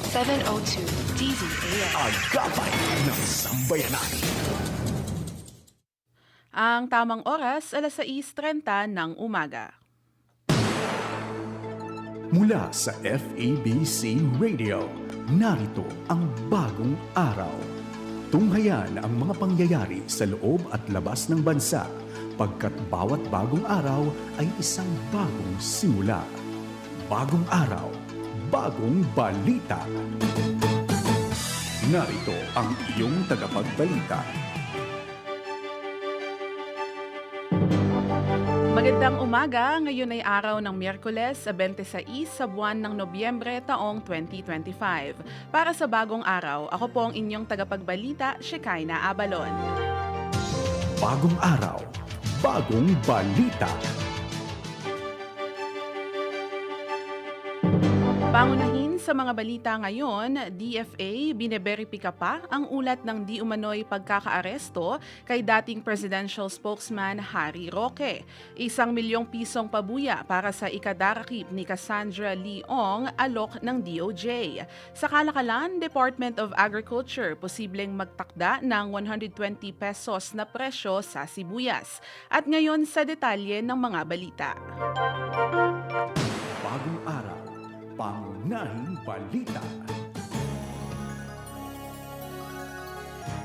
702 DZAM. Agapay ng sambayanan. Ang tamang oras, alas 6.30 ng umaga. Mula sa FABC Radio, narito ang bagong araw. Tunghayan ang mga pangyayari sa loob at labas ng bansa pagkat bawat bagong araw ay isang bagong simula. Bagong araw, bagong balita. Narito ang iyong tagapagbalita. Magandang umaga, ngayon ay araw ng Miyerkules, 26 sa buwan ng Nobyembre taong 2025. Para sa bagong araw, ako po ang inyong tagapagbalita, Shekinah Abalon. Bagong araw, bagong balita. Pangunahin sa mga balita ngayon, DFA bineberipika pa ang ulat ng di umano'y pagkakaaresto kay dating presidential spokesman Harry Roque. Isang milyong pisong pabuya para sa ikadarakip ni Cassandra Leong alok ng DOJ. Sa kalakalan, Department of Agriculture posibleng magtakda ng 120 pesos na presyo sa sibuyas. At ngayon sa detalye ng mga balita. Bagong araw, pangunahing balita.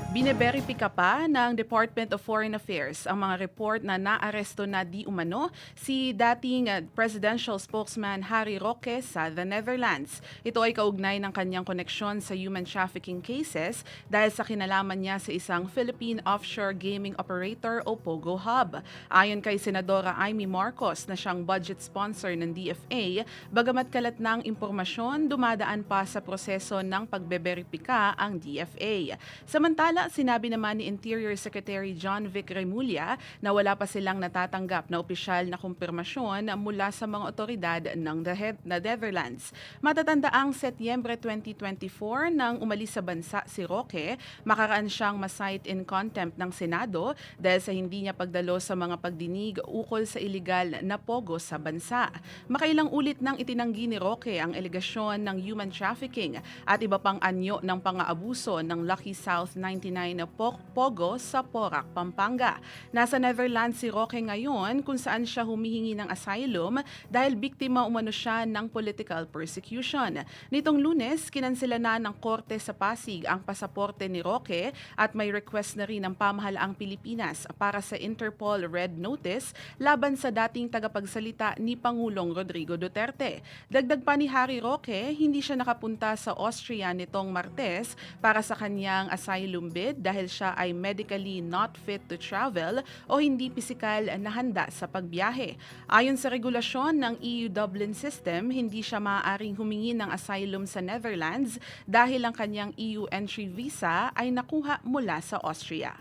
Bineberipika pa ng Department of Foreign Affairs ang mga report na naaresto na di umano si dating uh, presidential spokesman Harry Roque sa the Netherlands. Ito ay kaugnay ng kanyang koneksyon sa human trafficking cases dahil sa kinalaman niya sa isang Philippine offshore gaming operator o Pogo Hub. Ayon kay Senadora Amy Marcos na siyang budget sponsor ng DFA, bagamat kalat ng impormasyon, dumadaan pa sa proseso ng pagbeberipika ang DFA. Samantala, sinabi naman ni Interior Secretary John Vic Remulla na wala pa silang natatanggap na opisyal na kumpirmasyon mula sa mga otoridad ng the Netherlands. Matatanda ang Setyembre 2024 nang umalis sa bansa si Roque, makaraan siyang masight in contempt ng Senado dahil sa hindi niya pagdalo sa mga pagdinig ukol sa illegal na pogo sa bansa. Makailang ulit nang itinanggi ni Roque ang elegasyon ng human trafficking at iba pang anyo ng pang-aabuso ng Lucky South 99 na po- Pogo sa Porac, Pampanga. Nasa Netherlands si Roque ngayon kung saan siya humihingi ng asylum dahil biktima umano siya ng political persecution. Nitong lunes, kinansela na ng korte sa Pasig ang pasaporte ni Roque at may request na rin ng pamahalaang Pilipinas para sa Interpol Red Notice laban sa dating tagapagsalita ni Pangulong Rodrigo Duterte. Dagdag pa ni Harry Roque, hindi siya nakapunta sa Austria nitong Martes para sa kanyang asylum bid dahil siya ay medically not fit to travel o hindi pisikal na handa sa pagbiyahe. Ayon sa regulasyon ng EU Dublin System, hindi siya maaaring humingi ng asylum sa Netherlands dahil ang kanyang EU entry visa ay nakuha mula sa Austria.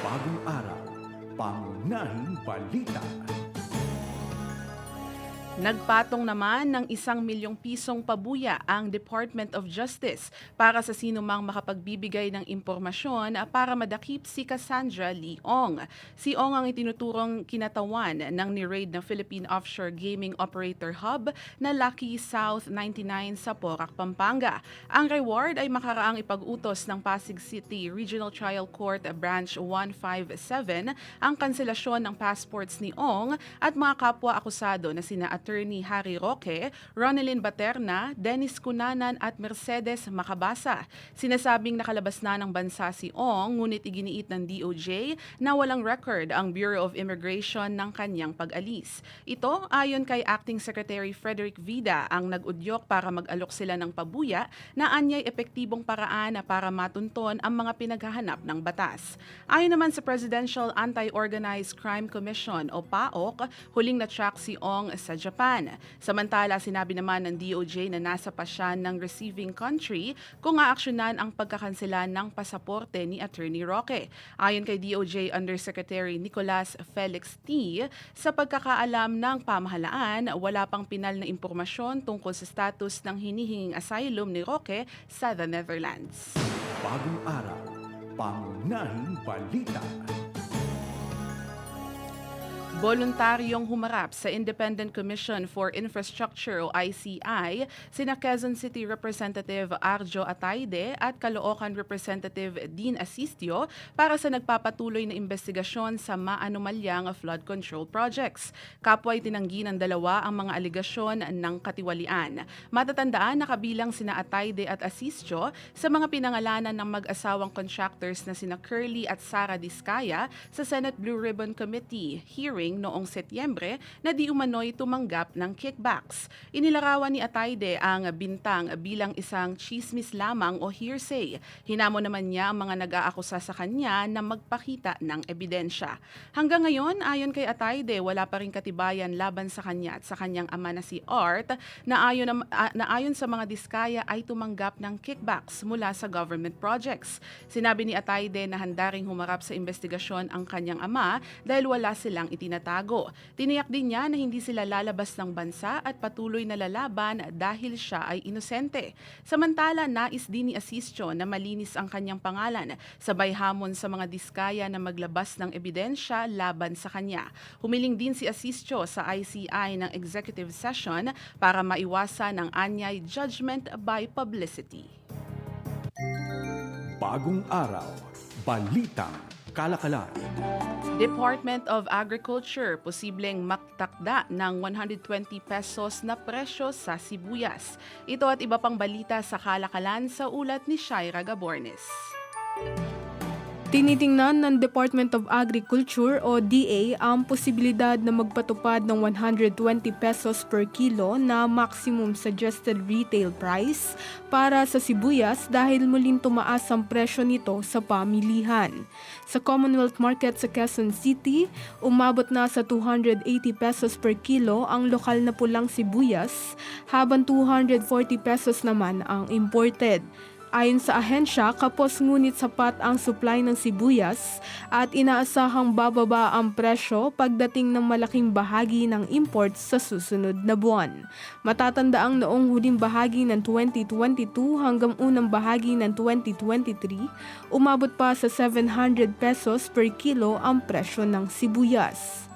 Bagong araw, pangunahing balita. Nagpatong naman ng isang milyong pisong pabuya ang Department of Justice para sa sinumang makapagbibigay ng impormasyon para madakip si Cassandra Leong. Si Ong ang itinuturong kinatawan ng ni-raid ng Philippine Offshore Gaming Operator Hub na Lucky South 99 sa Porac, Pampanga. Ang reward ay makaraang ipag-utos ng Pasig City Regional Trial Court Branch 157 ang kanselasyon ng passports ni Ong at mga kapwa akusado na sina Attorney Harry Roque, Ronelyn Baterna, Dennis Cunanan at Mercedes Macabasa. Sinasabing nakalabas na ng bansa si Ong ngunit iginiit ng DOJ na walang record ang Bureau of Immigration ng kanyang pag-alis. Ito ayon kay Acting Secretary Frederick Vida ang nag-udyok para mag-alok sila ng pabuya na anyay epektibong paraan para matunton ang mga pinaghahanap ng batas. Ayon naman sa Presidential Anti-Organized Crime Commission o PAOK, huling na-track si Ong sa Japan. Samantala, sinabi naman ng DOJ na nasa pa siya ng receiving country kung aaksyonan ang pagkakansela ng pasaporte ni Attorney Roque. Ayon kay DOJ Undersecretary Nicolas Felix T, sa pagkakaalam ng pamahalaan, wala pang pinal na impormasyon tungkol sa status ng hinihinging asylum ni Roque sa the Netherlands. Bagong araw, pangunahing balita. Voluntaryong humarap sa Independent Commission for Infrastructure o ICI sina Quezon City Representative Arjo Ataide at Caloocan Representative Dean Asistio para sa nagpapatuloy na investigasyon sa maanomalyang flood control projects. Kapwa'y tinanggi ng dalawa ang mga aligasyon ng katiwalian. Matatandaan na kabilang sina Ataide at Asistio sa mga pinangalanan ng mag-asawang contractors na sina Curly at Sara Diskaya sa Senate Blue Ribbon Committee hearing noong Setyembre na di umano'y tumanggap ng kickbacks. Inilarawan ni Atayde ang bintang bilang isang chismis lamang o hearsay. Hinamo naman niya ang mga nag-aakusa sa kanya na magpakita ng ebidensya. Hanggang ngayon, ayon kay Atayde, wala pa rin katibayan laban sa kanya at sa kanyang ama na si Art na ayon, na ayon sa mga diskaya ay tumanggap ng kickbacks mula sa government projects. Sinabi ni Atayde na handa ring humarap sa investigasyon ang kanyang ama dahil wala silang itinatago. Tiniyak din niya na hindi sila lalabas ng bansa at patuloy na lalaban dahil siya ay inosente. Samantala, nais din ni Asistio na malinis ang kanyang pangalan, sabay hamon sa mga diskaya na maglabas ng ebidensya laban sa kanya. Humiling din si Asistio sa ICI ng executive session para maiwasan ang anyay judgment by publicity. Bagong araw, balitang kalakalan. Department of Agriculture posibleng maktakda ng 120 pesos na presyo sa sibuyas. Ito at iba pang balita sa kalakalan sa ulat ni Shaira Gabornes. Tinitingnan ng Department of Agriculture o DA ang posibilidad na magpatupad ng 120 pesos per kilo na maximum suggested retail price para sa sibuyas dahil muling tumaas ang presyo nito sa pamilihan. Sa Commonwealth Market sa Quezon City, umabot na sa 280 pesos per kilo ang lokal na pulang sibuyas habang 240 pesos naman ang imported. Ayon sa ahensya, kapos ngunit sapat ang supply ng sibuyas at inaasahang bababa ang presyo pagdating ng malaking bahagi ng imports sa susunod na buwan. Matatandaang noong huling bahagi ng 2022 hanggang unang bahagi ng 2023, umabot pa sa 700 pesos per kilo ang presyo ng sibuyas.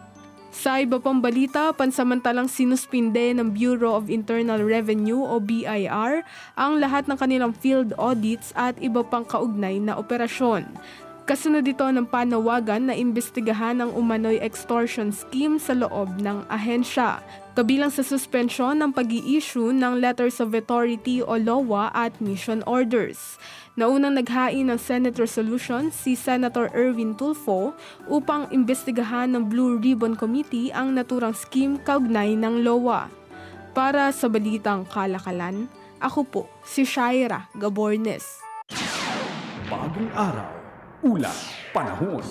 Sa iba pang balita, pansamantalang sinuspinde ng Bureau of Internal Revenue o BIR ang lahat ng kanilang field audits at iba pang kaugnay na operasyon. Kasunod ito ng panawagan na imbestigahan ang umano'y extortion scheme sa loob ng ahensya, kabilang sa suspensyon ng pag issue ng Letters of Authority o LOA at Mission Orders. Naunang naghain ng Senate resolution si Senator Erwin Tulfo upang imbestigahan ng Blue Ribbon Committee ang naturang scheme kaugnay ng LOA. Para sa Balitang Kalakalan, ako po si Shaira Gabornes. Bagong araw, ulat, panahon.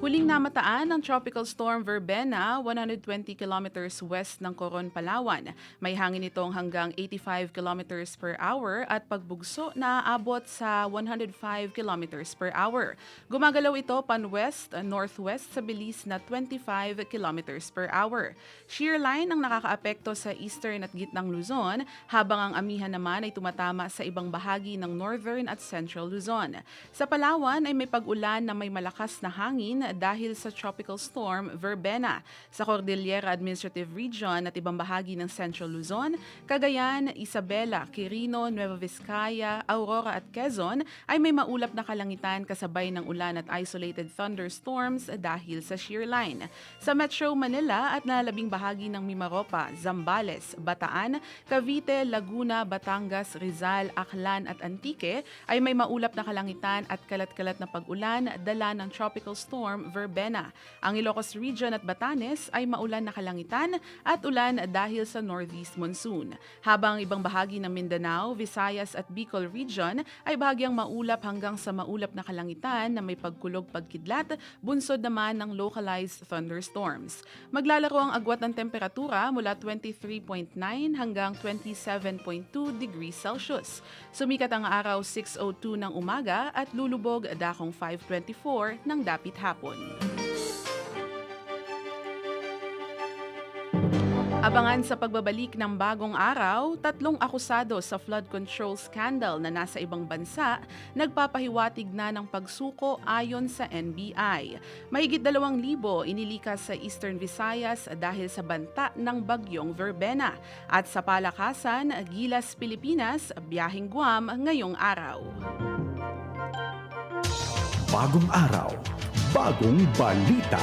Huling namataan ng Tropical Storm Verbena, 120 kilometers west ng Coron, Palawan. May hangin itong hanggang 85 kilometers per hour at pagbugso na aabot sa 105 kilometers per hour. Gumagalaw ito pan-west, northwest sa bilis na 25 kilometers per hour. Shear line ang nakakaapekto sa eastern at gitnang Luzon, habang ang amihan naman ay tumatama sa ibang bahagi ng northern at central Luzon. Sa Palawan ay may pag-ulan na may malakas na hangin dahil sa tropical storm Verbena. Sa Cordillera Administrative Region at ibang bahagi ng Central Luzon, Cagayan, Isabela, Quirino, Nueva Vizcaya, Aurora at Quezon ay may maulap na kalangitan kasabay ng ulan at isolated thunderstorms dahil sa shear line. Sa Metro Manila at nalabing bahagi ng Mimaropa, Zambales, Bataan, Cavite, Laguna, Batangas, Rizal, Aklan at Antique ay may maulap na kalangitan at kalat-kalat na pag-ulan dala ng tropical storm Verbena. Ang Ilocos Region at Batanes ay maulan na kalangitan at ulan dahil sa northeast monsoon. Habang ibang bahagi ng Mindanao, Visayas at Bicol Region ay bahagyang maulap hanggang sa maulap na kalangitan na may pagkulog-pagkidlat, bunsod naman ng localized thunderstorms. Maglalaro ang agwat ng temperatura mula 23.9 hanggang 27.2 degrees Celsius. Sumikat ang araw 6.02 ng umaga at lulubog dakong 5.24 ng dapit hapon. Abangan sa pagbabalik ng bagong araw, tatlong akusado sa flood control scandal na nasa ibang bansa nagpapahiwatig na ng pagsuko ayon sa NBI. Mahigit dalawang libo inilikas sa Eastern Visayas dahil sa banta ng bagyong Verbena. At sa palakasan, Gilas, Pilipinas, biyaheng Guam ngayong araw. Bagong araw, bagong balita.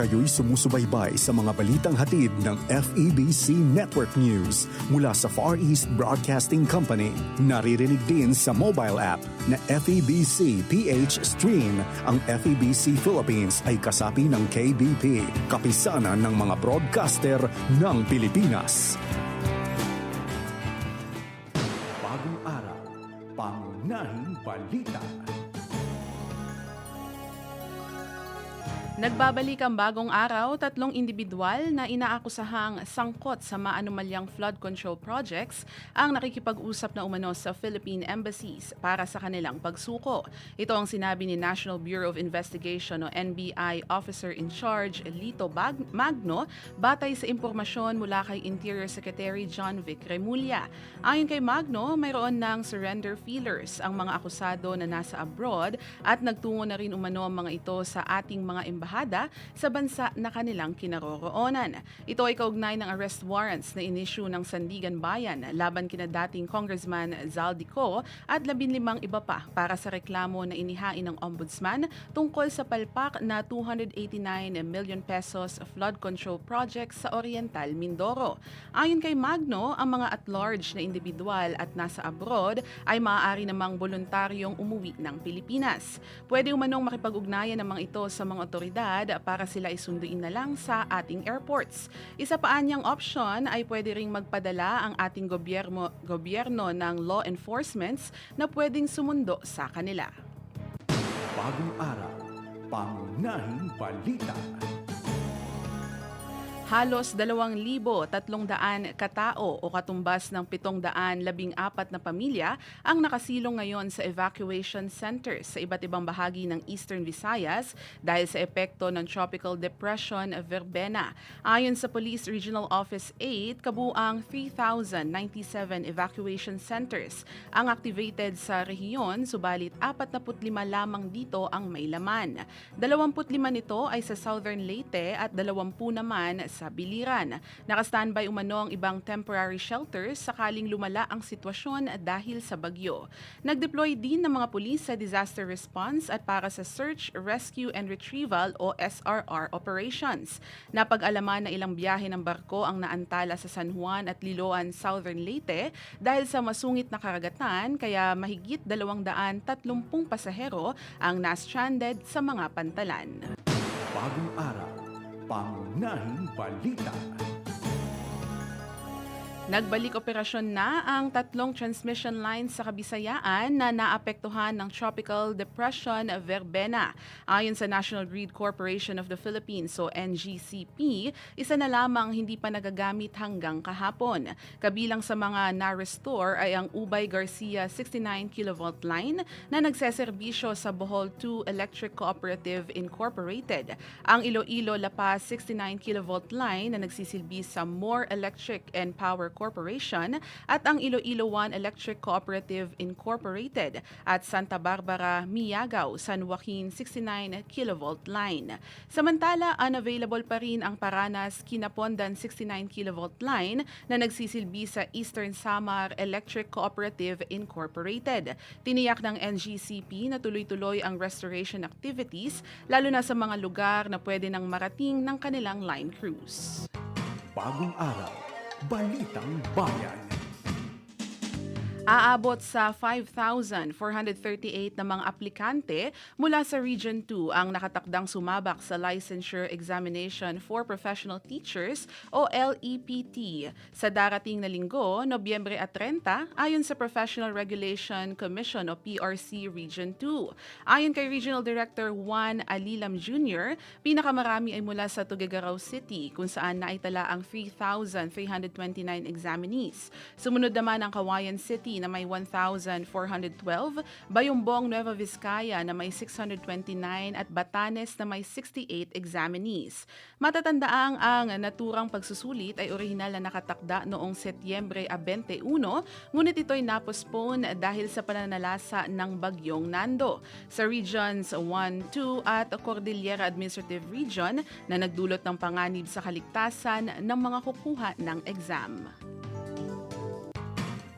Kayo'y sumusubaybay sa mga balitang hatid ng FEBC Network News mula sa Far East Broadcasting Company. Naririnig din sa mobile app na FEBC PH Stream. Ang FEBC Philippines ay kasapi ng KBP, kapisanan ng mga broadcaster ng Pilipinas. Pangunahing Nagbabalik ang bagong araw, tatlong individual na inaakusahang sangkot sa maanumalyang flood control projects ang nakikipag-usap na umano sa Philippine embassies para sa kanilang pagsuko. Ito ang sinabi ni National Bureau of Investigation o NBI Officer in Charge Lito Bag- Magno batay sa impormasyon mula kay Interior Secretary John Vic Remulla. Ayon kay Magno, mayroon ng surrender feelers ang mga akusado na nasa abroad at nagtungo na rin umano ang mga ito sa ating mga embahada sa bansa na kanilang kinaroroonan. Ito ay kaugnay ng arrest warrants na inisyu ng Sandigan Bayan laban kina dating Congressman Zaldico at 15 iba pa para sa reklamo na inihain ng Ombudsman tungkol sa palpak na 289 million pesos flood control project sa Oriental Mindoro. Ayon kay Magno, ang mga at-large na individual at nasa abroad ay maaari namang voluntaryong umuwi ng Pilipinas. Pwede umanong makipag-ugnayan ng mga ito sa mga otoridad para sila isunduin na lang sa ating airports. Isa pa anyang option ay pwede ring magpadala ang ating gobyerno, gobyerno ng law enforcements na pwedeng sumundo sa kanila. Bagong araw, pangunahing balita. Halos 2,300 katao o katumbas ng 714 na pamilya ang nakasilong ngayon sa evacuation centers sa iba't ibang bahagi ng Eastern Visayas dahil sa epekto ng Tropical Depression Verbena. Ayon sa Police Regional Office 8, kabuang 3,097 evacuation centers ang activated sa rehiyon, subalit 45 lamang dito ang may laman. 25 nito ay sa Southern Leyte at 20 naman sa Biliran. Naka-standby umano ang ibang temporary shelters sakaling lumala ang sitwasyon dahil sa bagyo. Nag-deploy din ng mga pulis sa disaster response at para sa search, rescue and retrieval o SRR operations. Napag-alaman na ilang biyahe ng barko ang naantala sa San Juan at Liloan, Southern Leyte dahil sa masungit na karagatan kaya mahigit 230 pasahero ang na-stranded sa mga pantalan. Bagong araw, pangunahing balita. Nagbalik operasyon na ang tatlong transmission lines sa Kabisayaan na naapektuhan ng Tropical Depression Verbena. Ayon sa National Grid Corporation of the Philippines o NGCP, isa na lamang hindi pa nagagamit hanggang kahapon. Kabilang sa mga na-restore ay ang Ubay Garcia 69 kV line na nagseserbisyo sa Bohol 2 Electric Cooperative Incorporated, ang Iloilo La Paz 69 kV line na nagsisilbi sa More Electric and Power Corporation at ang Iloilo 1 Electric Cooperative Incorporated at Santa Barbara, Miagaw, San Joaquin 69 kV line. Samantala, unavailable pa rin ang Paranas Kinapondan 69 kV line na nagsisilbi sa Eastern Samar Electric Cooperative Incorporated. Tiniyak ng NGCP na tuloy-tuloy ang restoration activities lalo na sa mga lugar na pwede nang marating ng kanilang line crews. Bagong araw, balitang bayan. Aabot sa 5,438 na mga aplikante mula sa Region 2 ang nakatakdang sumabak sa Licensure Examination for Professional Teachers o LEPT sa darating na linggo, Nobyembre at 30, ayon sa Professional Regulation Commission o PRC Region 2. Ayon kay Regional Director Juan Alilam Jr., pinakamarami ay mula sa Tuguegarao City kung saan naitala ang 3,329 examinees. Sumunod naman ang Kawayan City na may 1,412, Bayumbong, Nueva Vizcaya na may 629 at Batanes na may 68 examinees. Matatandaang ang naturang pagsusulit ay orihinal na nakatakda noong Setyembre 21, ngunit ito'y napospone dahil sa pananalasa ng bagyong Nando. Sa Regions 1, 2 at Cordillera Administrative Region na nagdulot ng panganib sa kaligtasan ng mga kukuha ng exam.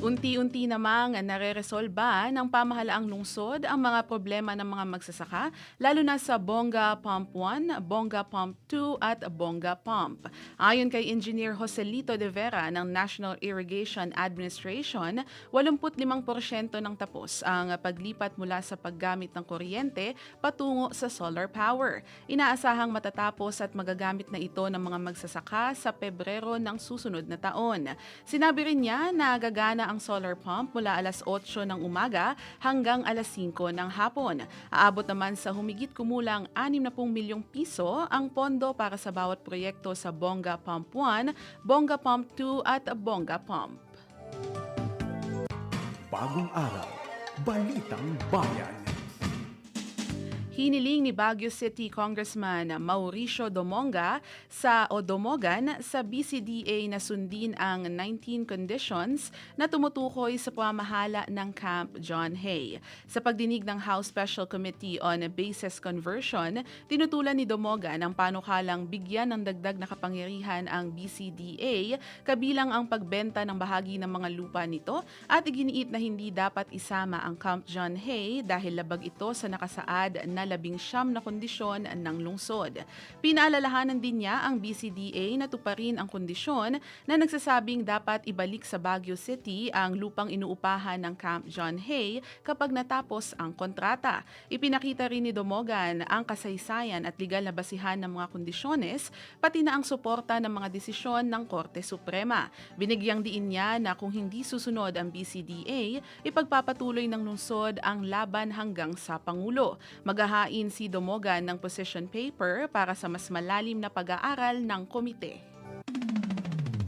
Unti-unti namang nare-resolba ng pamahalaang lungsod ang mga problema ng mga magsasaka, lalo na sa Bonga Pump 1, Bonga Pump 2 at Bonga Pump. Ayon kay Engineer Joselito de Vera ng National Irrigation Administration, 85% ng tapos ang paglipat mula sa paggamit ng kuryente patungo sa solar power. Inaasahang matatapos at magagamit na ito ng mga magsasaka sa Pebrero ng susunod na taon. Sinabi rin niya na gagana ang solar pump mula alas 8 ng umaga hanggang alas 5 ng hapon. Aabot naman sa humigit kumulang 60 milyong piso ang pondo para sa bawat proyekto sa Bonga Pump 1, Bonga Pump 2 at Bonga Pump. Bagong araw, balitang bayan. Hiniling ni Baguio City Congressman Mauricio Domonga sa o Domogan sa BCDA na sundin ang 19 conditions na tumutukoy sa pamamahala ng Camp John Hay. Sa pagdinig ng House Special Committee on Bases Conversion, tinutulan ni Domogan ang panukalang bigyan ng dagdag na kapangyarihan ang BCDA kabilang ang pagbenta ng bahagi ng mga lupa nito at iginiit na hindi dapat isama ang Camp John Hay dahil labag ito sa nakasaad na labing siyam na kondisyon ng lungsod. Pinaalalahanan din niya ang BCDA na tuparin ang kondisyon na nagsasabing dapat ibalik sa Baguio City ang lupang inuupahan ng Camp John Hay kapag natapos ang kontrata. Ipinakita rin ni Domogan ang kasaysayan at legal na basihan ng mga kondisyones, pati na ang suporta ng mga desisyon ng Korte Suprema. Binigyang diin niya na kung hindi susunod ang BCDA, ipagpapatuloy ng lungsod ang laban hanggang sa Pangulo. Maghahain si Domogan ng position paper para sa mas malalim na pag-aaral ng komite.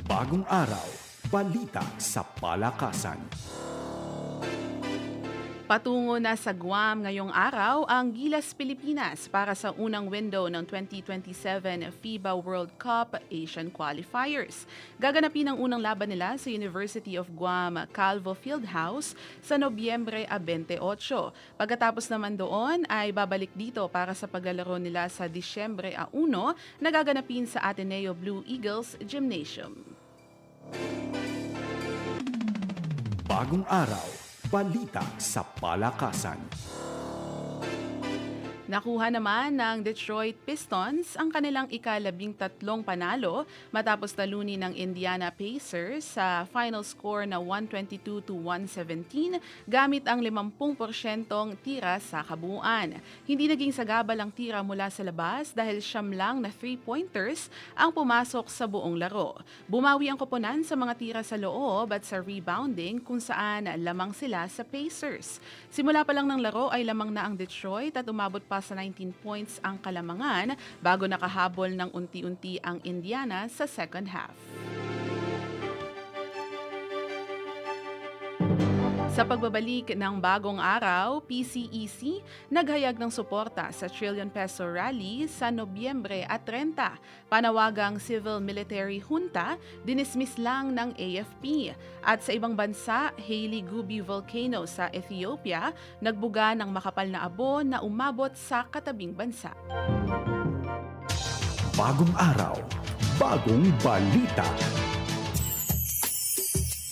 Bagong araw, balita sa palakasan. Patungo na sa Guam ngayong araw ang Gilas Pilipinas para sa unang window ng 2027 FIBA World Cup Asian Qualifiers. Gaganapin ang unang laban nila sa University of Guam Calvo Fieldhouse sa Nobyembre 28. Pagkatapos naman doon ay babalik dito para sa paglalaro nila sa Disyembre 1 na gaganapin sa Ateneo Blue Eagles Gymnasium. Bagong araw, balita sa palakasan. Nakuha naman ng Detroit Pistons ang kanilang ikalabing tatlong panalo matapos talunin ng Indiana Pacers sa final score na 122 to 117 gamit ang 50% tira sa kabuuan. Hindi naging sagabal ang tira mula sa labas dahil siyam lang na three-pointers ang pumasok sa buong laro. Bumawi ang koponan sa mga tira sa loob at sa rebounding kung saan lamang sila sa Pacers. Simula pa lang ng laro ay lamang na ang Detroit at umabot pa sa 19 points ang kalamangan bago nakahabol ng unti-unti ang Indiana sa second half. Sa pagbabalik ng bagong araw, PCEC naghayag ng suporta sa Trillion Peso Rally sa Nobyembre at 30. Panawagang Civil Military Junta, dinismiss lang ng AFP. At sa ibang bansa, Hailey Gubi Volcano sa Ethiopia, nagbuga ng makapal na abo na umabot sa katabing bansa. Bagong araw, bagong balita.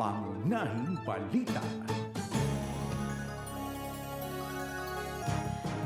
Pangunahing balita.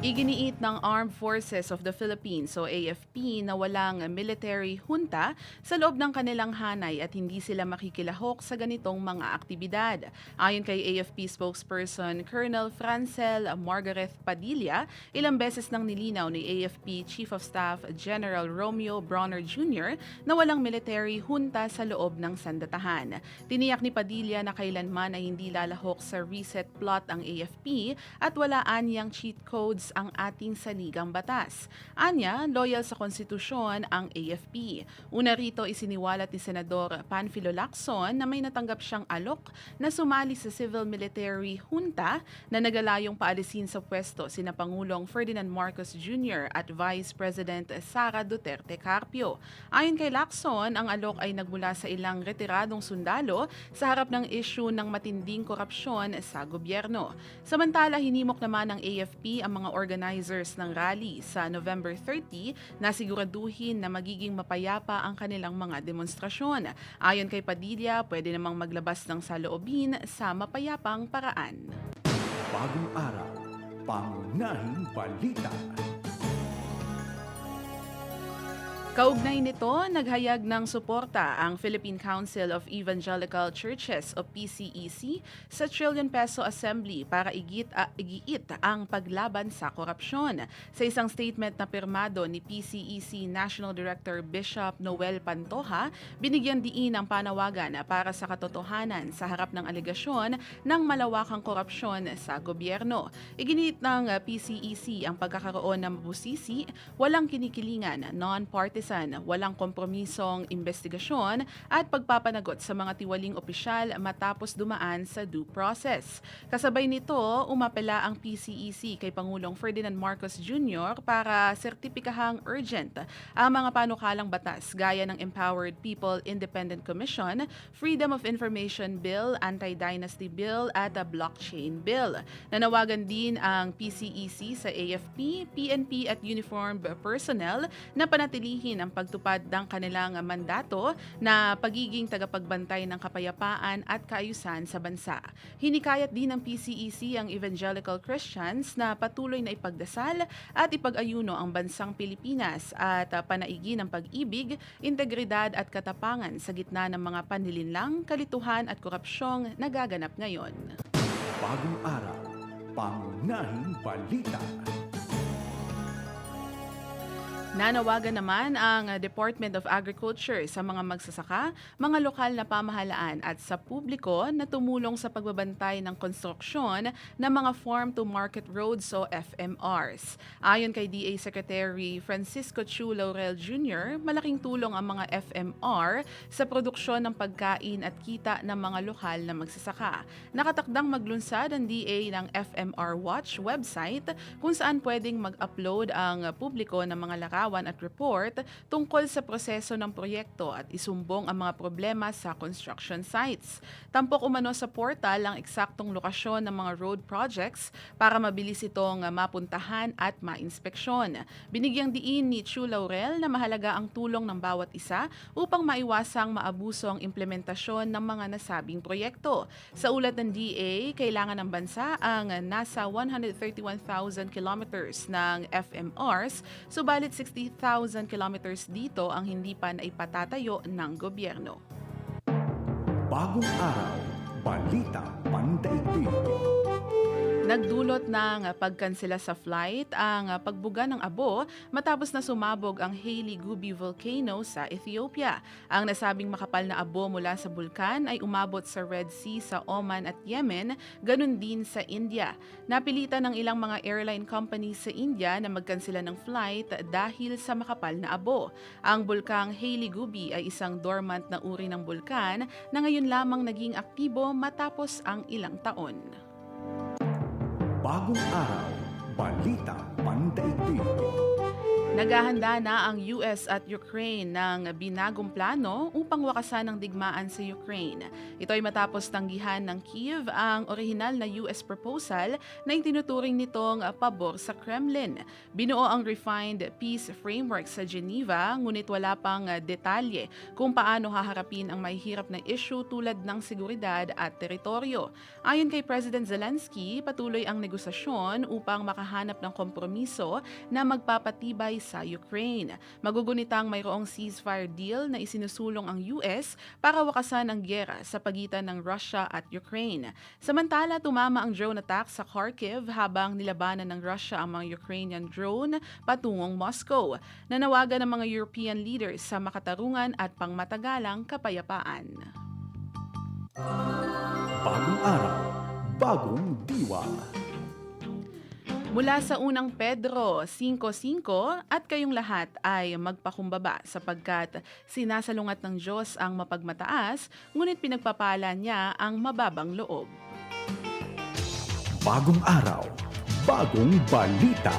Iginiit ng Armed Forces of the Philippines o AFP na walang military junta sa loob ng kanilang hanay at hindi sila makikilahok sa ganitong mga aktibidad. Ayon kay AFP spokesperson Colonel Francel Margaret Padilla, ilang beses nang nilinaw ni AFP Chief of Staff General Romeo Bronner Jr. na walang military junta sa loob ng sandatahan. Tiniyak ni Padilla na kailanman ay hindi lalahok sa reset plot ang AFP at wala anyang cheat codes ang ating saligang batas. Anya, loyal sa konstitusyon ang AFP. Una rito isiniwalat ni Senador Panfilo Lacson na may natanggap siyang alok na sumali sa civil-military junta na nagalayong paalisin sa pwesto sina Pangulong Ferdinand Marcos Jr. at Vice President Sara Duterte Carpio. Ayon kay Lacson, ang alok ay nagmula sa ilang retiradong sundalo sa harap ng issue ng matinding korupsyon sa gobyerno. Samantala, hinimok naman ng AFP ang mga organizers ng rally sa November 30 na siguraduhin na magiging mapayapa ang kanilang mga demonstrasyon. Ayon kay Padilla, pwede namang maglabas ng saloobin sa mapayapang paraan. Bagong araw, pangunahing balita. Kaugnay nito, naghayag ng suporta ang Philippine Council of Evangelical Churches o PCEC sa trillion peso assembly para igit, uh, igiit ang paglaban sa korupsyon. Sa isang statement na pirmado ni PCEC National Director Bishop Noel Pantoja, binigyan diin ang panawagan para sa katotohanan sa harap ng alegasyon ng malawakang korupsyon sa gobyerno. Iginit ng PCEC ang pagkakaroon ng busisi, walang kinikilingan, non-partisan walang kompromisong investigasyon at pagpapanagot sa mga tiwaling opisyal matapos dumaan sa due process. Kasabay nito, umapela ang PCEC kay Pangulong Ferdinand Marcos Jr. para sertipikahang urgent ang mga panukalang batas gaya ng Empowered People Independent Commission, Freedom of Information Bill, Anti-Dynasty Bill at a Blockchain Bill. Nanawagan din ang PCEC sa AFP, PNP at uniformed personnel na panatilihin ang pagtupad ng kanilang mandato na pagiging tagapagbantay ng kapayapaan at kaayusan sa bansa. Hinikayat din ng PCEC ang evangelical Christians na patuloy na ipagdasal at ipag-ayuno ang bansang Pilipinas at panaigi ng pag-ibig, integridad at katapangan sa gitna ng mga panlilinlang, kalituhan at korupsyong nagaganap ngayon. Bagong araw, pangunahing balita. Nanawagan naman ang uh, Department of Agriculture sa mga magsasaka, mga lokal na pamahalaan at sa publiko na tumulong sa pagbabantay ng konstruksyon ng mga farm-to-market roads o FMRs. Ayon kay DA Secretary Francisco Chu Laurel Jr., malaking tulong ang mga FMR sa produksyon ng pagkain at kita ng mga lokal na magsasaka. Nakatakdang maglunsad ang DA ng FMR Watch website kung saan pwedeng mag-upload ang publiko ng mga larawan larawan at report tungkol sa proseso ng proyekto at isumbong ang mga problema sa construction sites. Tampok umano sa portal ang eksaktong lokasyon ng mga road projects para mabilis itong mapuntahan at mainspeksyon. Binigyang diin ni Chu Laurel na mahalaga ang tulong ng bawat isa upang maiwasang maabuso ang implementasyon ng mga nasabing proyekto. Sa ulat ng DA, kailangan ng bansa ang nasa 131,000 kilometers ng FMRs, subalit 60,000 kilometers dito ang hindi pa naipatatayo ng gobyerno. Bagong araw, balita pandaigdig. Nagdulot ng pagkansela sa flight ang pagbuga ng abo matapos na sumabog ang Hailey Gubi Volcano sa Ethiopia. Ang nasabing makapal na abo mula sa bulkan ay umabot sa Red Sea sa Oman at Yemen, ganun din sa India. Napilitan ng ilang mga airline companies sa India na magkansela ng flight dahil sa makapal na abo. Ang bulkang Hailey Gubi ay isang dormant na uri ng bulkan na ngayon lamang naging aktibo matapos ang ilang taon. Bagong araw, balita pandaigdig. Naghahanda na ang US at Ukraine ng binagong plano upang wakasan ang digmaan sa Ukraine. Ito ay matapos tanggihan ng Kiev ang orihinal na US proposal na itinuturing nitong pabor sa Kremlin. Binuo ang refined peace framework sa Geneva ngunit wala pang detalye kung paano haharapin ang mahihirap na issue tulad ng seguridad at teritoryo. Ayon kay President Zelensky, patuloy ang negosasyon upang makahanap ng kompromiso na magpapatibay sa Ukraine. Magugunitang mayroong ceasefire deal na isinusulong ang US para wakasan ang gyera sa pagitan ng Russia at Ukraine. Samantala, tumama ang drone attack sa Kharkiv habang nilabanan ng Russia ang mga Ukrainian drone patungong Moscow. Nanawagan ng mga European leaders sa makatarungan at pangmatagalang kapayapaan. Bagong araw, bagong diwa. Mula sa unang Pedro 5.5 at kayong lahat ay magpakumbaba sapagkat sinasalungat ng Diyos ang mapagmataas, ngunit pinagpapala niya ang mababang loob. Bagong araw, bagong balita.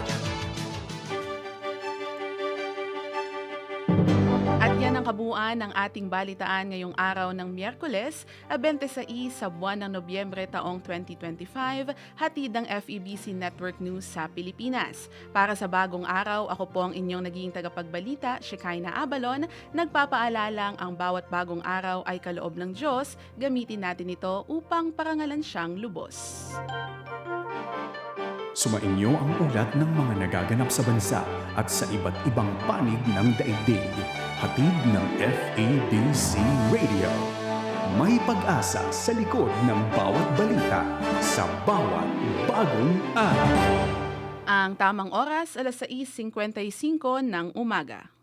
Ang kabuuan ng ating balitaan ngayong araw ng Miyerkules, 26 sa buwan ng Nobyembre taong 2025, hatid ng FEBC Network News sa Pilipinas. Para sa bagong araw, ako po ang inyong naging tagapagbalita, Shekinah Abalon, nagpapaalalang ang bawat bagong araw ay kaloob ng Diyos, gamitin natin ito upang parangalan siyang lubos. Sumainyo ang ulat ng mga nagaganap sa bansa at sa iba't ibang panig ng daigdig. Hatid ng FABC Radio. May pag-asa sa likod ng bawat balita sa bawat bagong araw. Ang tamang oras, alas 6.55 ng umaga.